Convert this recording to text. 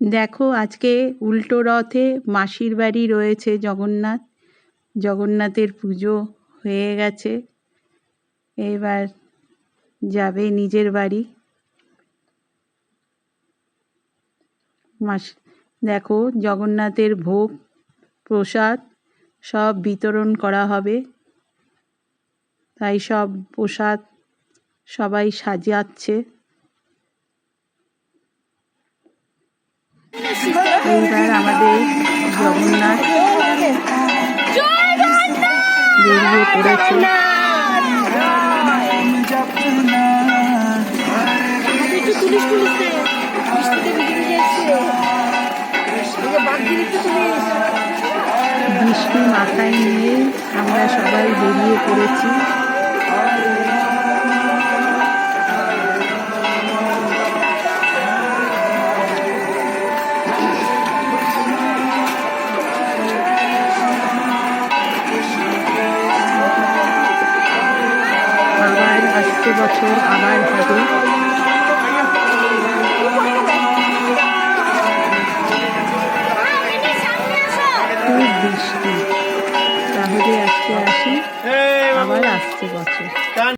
দেখো, আজকে উল্টো রথে মাসির বাড়ি রয়েছে জগন্নাথ। জগন্নাথের পুজো হয়ে গেছে। এবার যাবে নিজের বাড়ি। মাস দেখো, জগন্নাথের ভোগ, প্রসাদ সব বিতরণ করা হবে। তাই সব প্রসাদ সবাই সাজাচ্ছে। এইবার আমাদের জগন্নাথ বেরিয়ে পড়েছে। বৃষ্টি মাথায় নিয়ে আমরা সবাই বেরিয়ে পড়েছি। আসছে বছর আবার হবে। খুব বৃষ্টি। তাহলে আজকে আসি আবার আসছে বছর।